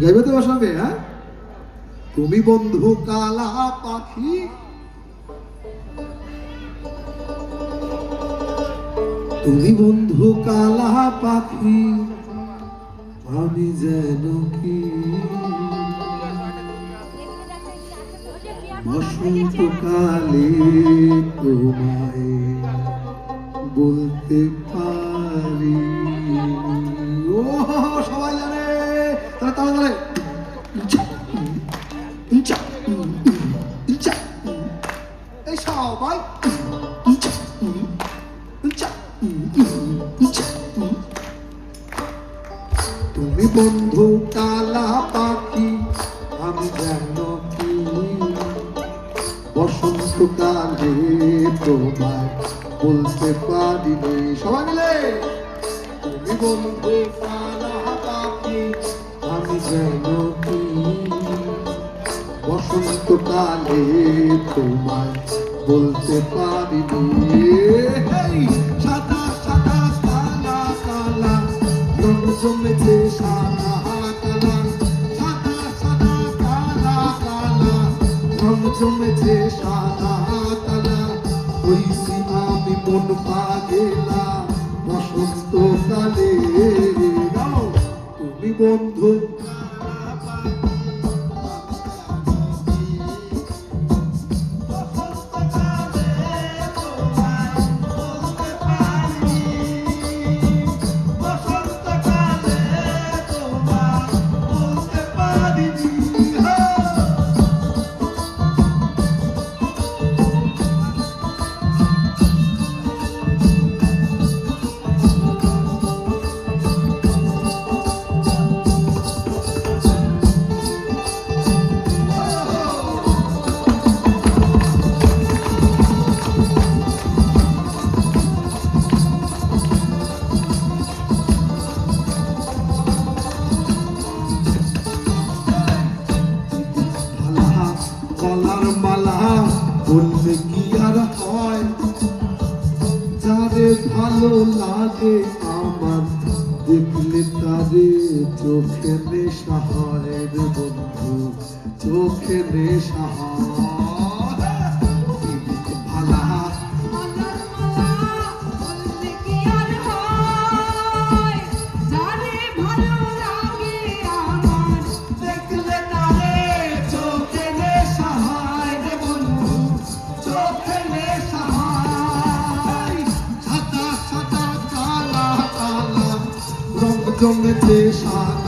গাইবে তোমার সঙ্গে হ্যাঁ? তুমি বন্ধু কালা পাখি। তুমি বন্ধু কালা পাখি, আমি যেন কি বসন্তকালে তোমায় বলতে পারি। ও সবাই জানে? তাহলে তাহলে। এই সবাই। তুমি বন্ধু কালা পাখি, আমি যেন কি? বসন্তকালে তোমায় বলতে পারিনি। সবাই মিলে। তুমি বন্ধু বসন্তকালে তোমায় বলতে পারিনি। সাদা সাদা, কালা কালা সাদা কালা, সাদা সাদা, কালা কালা হইছি আমি মন পাগেলা বসন্তকালে তুমি বন্ধু গলার মালা বললে কি আর হয়? যারে ভালো লাগে আমার, দেখলে তারে চোখে নেশা হয় বন্ধু, চোখে নেশা হয়। জমেছে সাদা